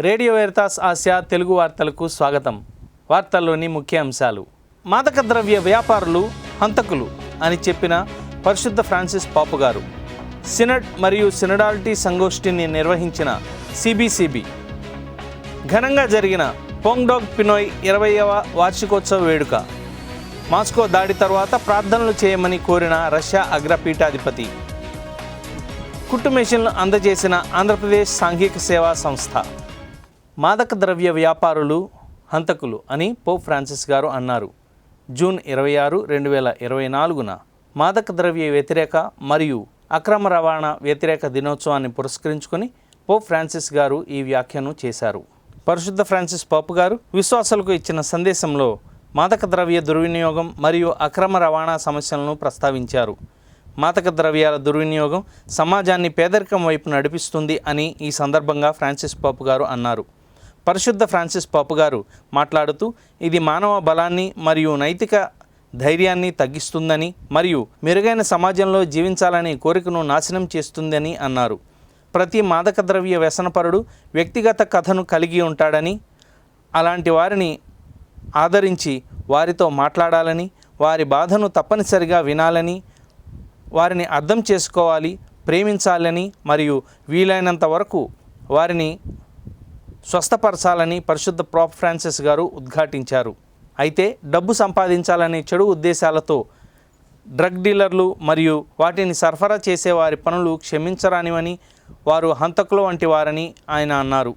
Radio Veritas Asia Telugu వార్తలకు స్వాగతం. వార్తల్లోని ముఖ్య అంశాలు. మాదక ద్రవ్య వ్యాపారులు హంతకులు అని చెప్పిన పరిశుద్ధ ఫ్రాన్సిస్ పాపు గారు. సినడ్ మరియు సినడాలిటీ సంగోష్ఠిని నిర్వహించిన సిబిసిబి. ఘనంగా జరిగిన పోంగ్డాగ్ పినోయ్ ఇరవైవ వార్షికోత్సవ వేడుక. మాస్కో దాడి తర్వాత ప్రార్థనలు చేయమని కోరిన రష్యా అగ్రపీఠాధిపతి. కుట్టు మెషిన్లు అందజేసిన ఆంధ్రప్రదేశ్ సాంఘిక సేవా సంస్థ. మాదక ద్రవ్య వ్యాపారులు హంతకులు అని పోప్ ఫ్రాన్సిస్ గారు అన్నారు. జూన్ ఇరవై ఆరు రెండు వేల ఇరవై నాలుగున మాదక ద్రవ్య వ్యతిరేక మరియు అక్రమ రవాణా వ్యతిరేక దినోత్సవాన్ని పురస్కరించుకొని పోప్ ఫ్రాన్సిస్ గారు ఈ వ్యాఖ్యను చేశారు. పరిశుద్ధ ఫ్రాన్సిస్ పోప్ గారు విశ్వాసాలకు ఇచ్చిన సందేశంలో మాదక ద్రవ్య దుర్వినియోగం మరియు అక్రమ రవాణా సమస్యలను ప్రస్తావించారు. మాదక ద్రవ్యాల దుర్వినియోగం సమాజాన్ని పేదరికం వైపు నడిపిస్తుంది అని ఈ సందర్భంగా ఫ్రాన్సిస్ పాపు గారు అన్నారు. పరిశుద్ధ ఫ్రాన్సిస్ పాపు గారు మాట్లాడుతూ ఇది మానవ బలాన్ని మరియు నైతిక ధైర్యాన్ని తగ్గిస్తుందని మరియు మెరుగైన సమాజంలో జీవించాలనే కోరికను నాశనం చేస్తుందని అన్నారు. ప్రతి మాదక ద్రవ్య వ్యసనపరుడు వ్యక్తిగత కథను కలిగి ఉంటాడని అలాంటి వారిని ఆదరించి వారితో మాట్లాడాలని వారి బాధను తప్పనిసరిగా వినాలని వారిని అర్థం చేసుకోవాలి ప్రేమించాలని మరియు వీలైనంత వరకు వారిని స్వస్థపరచాలని పరిశుద్ధ ప్రాప్ ఫ్రాన్సిస్ గారు ఉద్ఘాటించారు. అయితే డబ్బు సంపాదించాలనే చెడు ఉద్దేశాలతో డ్రగ్ డీలర్లు మరియు వాటిని సరఫరా చేసే వారి పనులు క్షమించరానివని వారు హంతకులు వంటి వారని ఆయన అన్నారు.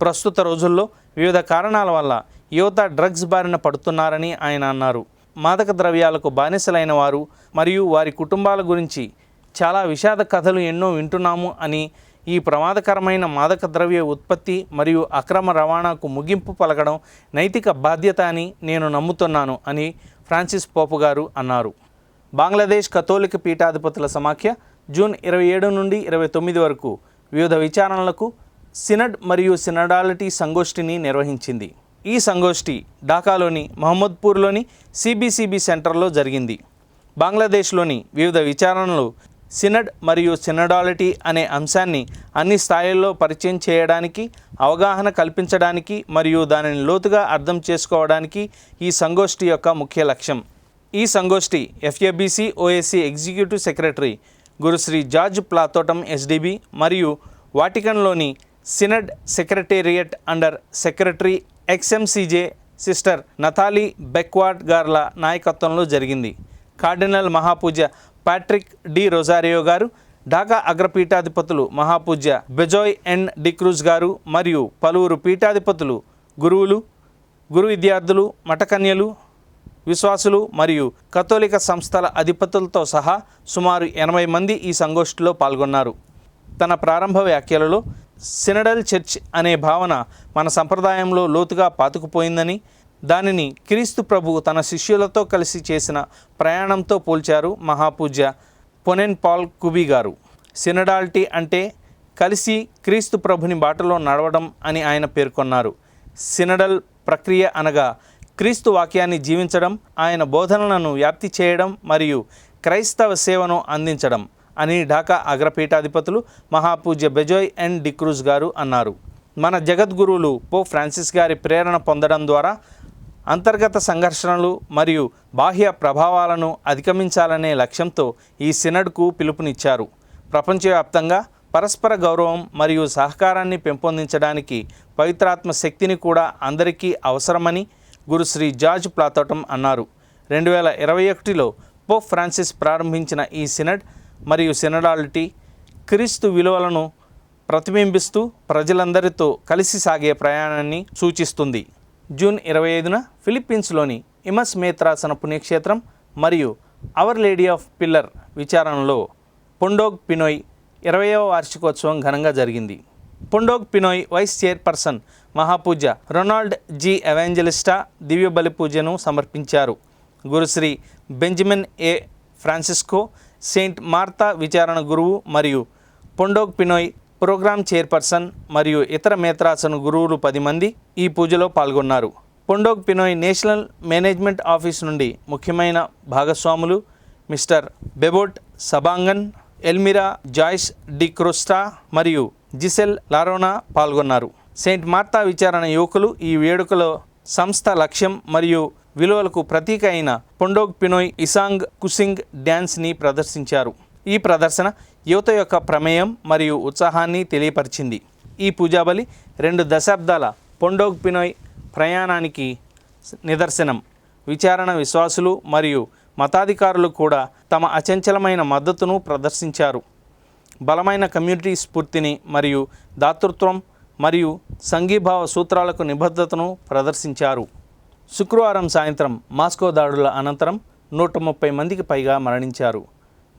ప్రస్తుత రోజుల్లో వివిధ కారణాల వల్ల యువత డ్రగ్స్ బారిన పడుతున్నారని ఆయన అన్నారు. మాదక ద్రవ్యాలకు బానిసలైన వారు మరియు వారి కుటుంబాల గురించి చాలా విషాద కథలు ఎన్నో వింటున్నాము అని ఈ ప్రమాదకరమైన మాదక ద్రవ్య ఉత్పత్తి మరియు అక్రమ రవాణాకు ముగింపు పలకడం నైతిక బాధ్యత అని నేను నమ్ముతున్నాను అని ఫ్రాన్సిస్ పోపు గారు అన్నారు. బంగ్లాదేశ్ కథోలిక పీఠాధిపతుల సమాఖ్య జూన్ ఇరవై ఏడు నుండి ఇరవై తొమ్మిది వరకు వివిధ విచారణలకు సినడ్ మరియు సినడాలిటీ సంగోష్ఠిని నిర్వహించింది. ఈ సంగోష్ఠి ఢాకాలోని మహమ్మద్పూర్లోని సిబిసిబి సెంటర్లో జరిగింది. బంగ్లాదేశ్లోని వివిధ విచారణలు సినడ్ మరియు సినడాలిటీ అనే అంశాన్ని అన్ని స్థాయిల్లో పరిచయం చేయడానికి అవగాహన కల్పించడానికి మరియు దానిని లోతుగా అర్థం చేసుకోవడానికి ఈ సంగోష్ఠి యొక్క ముఖ్య లక్ష్యం. ఈ సంగోష్ఠి FABC OSC executive secretary Gurushri George Plathottam SDB మరియు వాటికన్లోని synod secretariat under secretary XMCJ sister Nathalie Becquart గార్ల నాయకత్వంలో జరిగింది. Cardinal మహాపూజ Patrick D Rozario garu Dhaka అగ్రపీఠాధిపతులు మహాపూజ్య బెజోయ్ ఎన్ డిక్రూజ్ గారు మరియు పలువురు పీఠాధిపతులు గురువులు గురు విద్యార్థులు మఠకన్యలు విశ్వాసులు మరియు కథోలిక సంస్థల అధిపతులతో సహా సుమారు ఎనభై మంది ఈ సంగోష్ఠిలో పాల్గొన్నారు. తన ప్రారంభ వ్యాఖ్యలలో సినడల్ చర్చ్ అనే భావన మన సంప్రదాయంలో లోతుగా పాతుకుపోయిందని దానిని క్రీస్తు ప్రభు తన శిష్యులతో కలిసి చేసిన ప్రయాణంతో పోల్చారు మహాపూజ్య పొనెన్ పాల్ కుబీ గారు. సినడాల్టీ అంటే కలిసి క్రీస్తు ప్రభుని బాటలో నడవడం అని ఆయన పేర్కొన్నారు. సినడల్ ప్రక్రియ అనగా క్రీస్తు వాక్యాన్ని జీవించడం ఆయన బోధనలను వ్యాప్తి చేయడం మరియు క్రైస్తవ సేవను అందించడం అని ఢాకా అగ్రపీఠాధిపతులు మహాపూజ్య బెజోయ్ అండ్ డిక్రూజ్ గారు అన్నారు. మన జగద్గురువులు పో ఫ్రాన్సిస్ గారి ప్రేరణ పొందడం ద్వారా అంతర్గత సంఘర్షణలు మరియు బాహ్య ప్రభావాలను అధిగమించాలనే లక్ష్యంతో ఈ సినడ్కు పిలుపునిచ్చారు. ప్రపంచవ్యాప్తంగా పరస్పర గౌరవం మరియు సహకారాన్ని పెంపొందించడానికి పవిత్రాత్మ శక్తిని కూడా అందరికీ అవసరమని గురు శ్రీ జార్జ్ ప్లాతోటం అన్నారు. రెండు వేల ఇరవై ఒకటిలో పోప్ ఫ్రాన్సిస్ ప్రారంభించిన ఈ సినడ్ మరియు సినడాలిటీ క్రీస్తు విలువలను ప్రతిబింబిస్తూ ప్రజలందరితో కలిసి సాగే ప్రయాణాన్ని సూచిస్తుంది. జూన్ ఇరవై ఐదున ఫిలిప్పీన్స్లోని ఇమస్ మేత్రాసన పుణ్యక్షేత్రం మరియు అవర్ లేడీ ఆఫ్ పిల్లర్ విచారణలో పొండోగ్ పినోయ్ ఇరవయవ వార్షికోత్సవం ఘనంగా జరిగింది. పొండోగ్ పినోయ్ వైస్ చైర్పర్సన్ మహాపూజ రొనాల్డ్ జి. ఎవాంజలిస్టా దివ్య బలి పూజను సమర్పించారు. గురుశ్రీ Benjamin A. Francisco Saint Martha విచారణ గురువు మరియు పొండోగ్ పినోయ్ ప్రోగ్రామ్ చైర్పర్సన్ మరియు ఇతర మేత్రాసన గురువులు పది మంది ఈ పూజలో పాల్గొన్నారు. Pondong Pinoy national management office నుండి ముఖ్యమైన భాగస్వాములు mister Bebot Sabangan Elmira Joyce de Crosta మరియు జిసెల్ లారోనా పాల్గొన్నారు. సెయింట్ మార్తా విచారణ యువకులు ఈ వేడుకలో సంస్థ లక్ష్యం మరియు విలువలకు ప్రతీక అయిన పొండోగ్ పినోయ్ ఇసాంగ్ కుసింగ్ డ్యాన్స్ని ప్రదర్శించారు. ఈ ప్రదర్శన యువత యొక్క ప్రమేయం మరియు ఉత్సాహాన్ని తెలియపరిచింది. ఈ పూజాబలి రెండు దశాబ్దాల పొండోగ్ పినోయ్ ప్రయాణానికి నిదర్శనం. విచారణ విశ్వాసులు మరియు మతాధికారులు కూడా తమ అచంచలమైన మద్దతును ప్రదర్శించారు. బలమైన కమ్యూనిటీ స్ఫూర్తిని మరియు దాతృత్వం మరియు సంఘీభావ సూత్రాలకు నిబద్ధతను ప్రదర్శించారు. శుక్రవారం సాయంత్రం మాస్కో దాడుల అనంతరం నూట ముప్పై మందికి పైగా మరణించారు.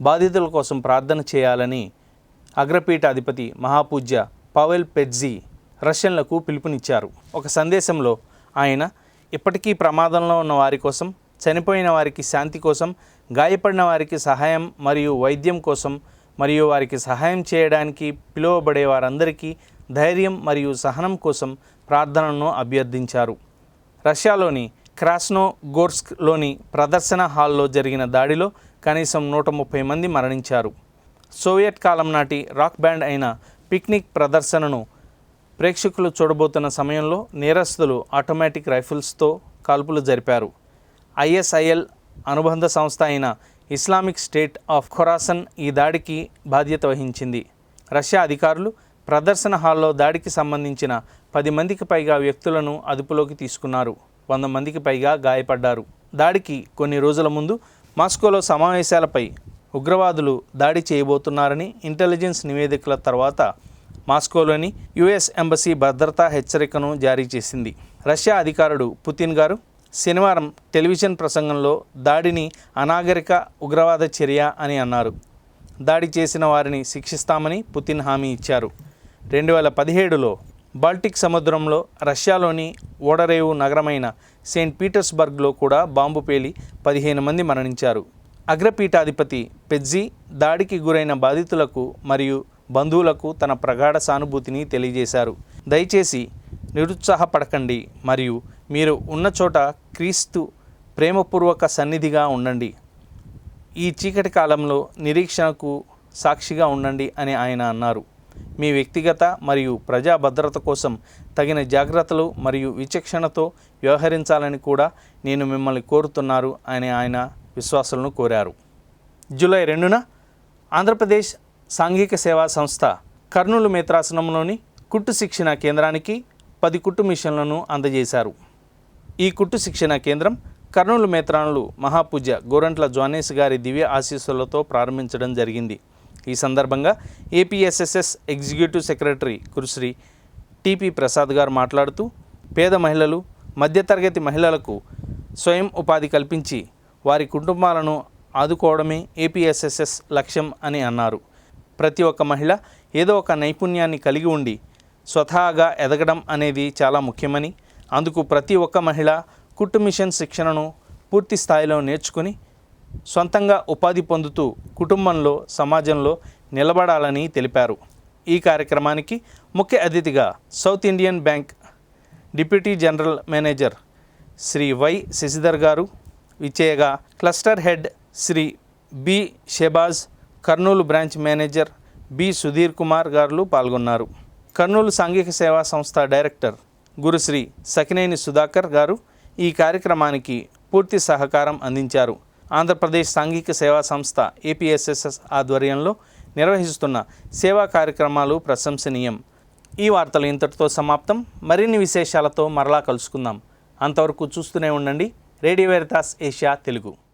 బాధితుల కోసం ప్రార్థన చేయాలని అగ్రపీఠ అధిపతి మహాపూజ్య పవెల్ పెట్జీ రష్యన్లకు పిలుపునిచ్చారు. ఒక సందేశంలో ఆయన ఇప్పటికీ ప్రమాదంలో ఉన్న వారి కోసం చనిపోయిన వారికి శాంతి కోసం గాయపడిన వారికి సహాయం మరియు వైద్యం కోసం మరియు వారికి సహాయం చేయడానికి పిలువబడే వారందరికీ ధైర్యం మరియు సహనం కోసం ప్రార్థనను అభ్యర్థించారు. రష్యాలోని క్రాస్నో గోర్స్క్లోని ప్రదర్శన హాల్లో జరిగిన దాడిలో కనీసం నూట ముప్పై మంది మరణించారు. సోవియట్ కాలం నాటి రాక్ బ్యాండ్ అయిన పిక్నిక్ ప్రదర్శనను ప్రేక్షకులు చూడబోతున్న సమయంలో నేరస్తులు ఆటోమేటిక్ రైఫిల్స్తో కాల్పులు జరిపారు. ఐఎస్ఐఎల్ అనుబంధ సంస్థ అయిన ఇస్లామిక్ స్టేట్ ఆఫ్ ఖొరాసన్ ఈ దాడికి బాధ్యత వహించింది. రష్యా అధికారులు ప్రదర్శన హాల్లో దాడికి సంబంధించిన పది మందికి పైగా వ్యక్తులను అదుపులోకి తీసుకున్నారు. వంద మందికి పైగా గాయపడ్డారు. దాడికి కొన్ని రోజుల ముందు మాస్కోలో సమావేశాలపై ఉగ్రవాదులు దాడి చేయబోతున్నారని ఇంటెలిజెన్స్ నివేదికల తర్వాత మాస్కోలోని యుఎస్ ఎంబసీ భద్రతా హెచ్చరికను జారీ చేసింది. రష్యా అధికారుడు పుతిన్ గారు శనివారం టెలివిజన్ ప్రసంగంలో దాడిని అనాగరిక ఉగ్రవాద చర్య అని అన్నారు. దాడి చేసిన వారిని శిక్షిస్తామని పుతిన్ హామీ ఇచ్చారు. రెండు వేల పదిహేడులో బాల్టిక్ సముద్రంలో రష్యాలోని ఓడరేవు నగరమైన సెయింట్ పీటర్స్బర్గ్లో కూడా బాంబు పేలి పదిహేను మంది మరణించారు. అగ్రపీఠాధిపతి పెజ్జీ దాడికి గురైన బాధితులకు మరియు బంధువులకు తన ప్రగాఢ సానుభూతిని తెలియజేశారు. దయచేసి నిరుత్సాహపడకండి మరియు మీరు ఉన్న చోట క్రీస్తు ప్రేమపూర్వక సన్నిధిగా ఉండండి. ఈ చీకటి కాలంలో నిరీక్షణకు సాక్షిగా ఉండండి అని ఆయన అన్నారు. మీ వ్యక్తిగత మరియు ప్రజా భద్రత కోసం తగిన జాగ్రత్తలు మరియు విచక్షణతో వ్యవహరించాలని కూడా నేను మిమ్మల్ని కోరుతున్నారు అని ఆయన విశ్వాసులను కోరారు. జూలై రెండున ఆంధ్రప్రదేశ్ సాంఘిక సేవా సంస్థ కర్నూలు మేత్రాసనంలోని కుట్టు శిక్షణ కేంద్రానికి పది కుట్టు మిషన్లను అందజేశారు. ఈ కుట్టు శిక్షణ కేంద్రం కర్నూలు మేత్రానులు మహాపూజ్య గోరంట్ల జోనేష్ గారి దివ్య ఆశీస్సులతో ప్రారంభించడం జరిగింది. ఈ సందర్భంగా APSSS executive secretary కురుశ్రీ TP Prasad గారు మాట్లాడుతూ పేద మహిళలు మధ్యతరగతి మహిళలకు స్వయం ఉపాధి కల్పించి వారి కుటుంబాలను ఆదుకోవడమే ఏపీఎస్ఎస్ఎస్ లక్ష్యం అని అన్నారు. ప్రతి ఒక్క మహిళ ఏదో ఒక నైపుణ్యాన్ని కలిగి ఉండి స్వతహాగా ఎదగడం అనేది చాలా ముఖ్యమని అందుకు ప్రతి ఒక్క మహిళ కుట్టు మిషన్ శిక్షణను పూర్తి స్థాయిలో నేర్చుకుని సొంతంగా ఉపాధి పొందుతూ కుటుంబంలో సమాజంలో నిలబడాలని తెలిపారు. ఈ కార్యక్రమానికి ముఖ్య అతిథిగా South Indian bank deputy general manager Shri Y Sasidhar garu విచేయగా cluster head Shri B Shebaz Kurnool branch manager B Sudheer Kumar garu పాల్గొన్నారు. కర్నూలు సాంఘిక సేవా సంస్థ డైరెక్టర్ గురుశ్రీ సకినేని సుధాకర్ గారు ఈ కార్యక్రమానికి పూర్తి సహకారం అందించారు. ఆంధ్రప్రదేశ్ సాంఘిక సేవా సంస్థ ఏపీఎస్ఎస్ఎస్ ఆధ్వర్యంలో నిర్వహిస్తున్న సేవా కార్యక్రమాలు ప్రశంసనీయం. ఈ వార్తలు ఇంతటితో సమాప్తం. మరిన్ని విశేషాలతో మరలా కలుసుకుందాం. అంతవరకు చూస్తూనే ఉండండి. Radio Veritas Asia Telugu.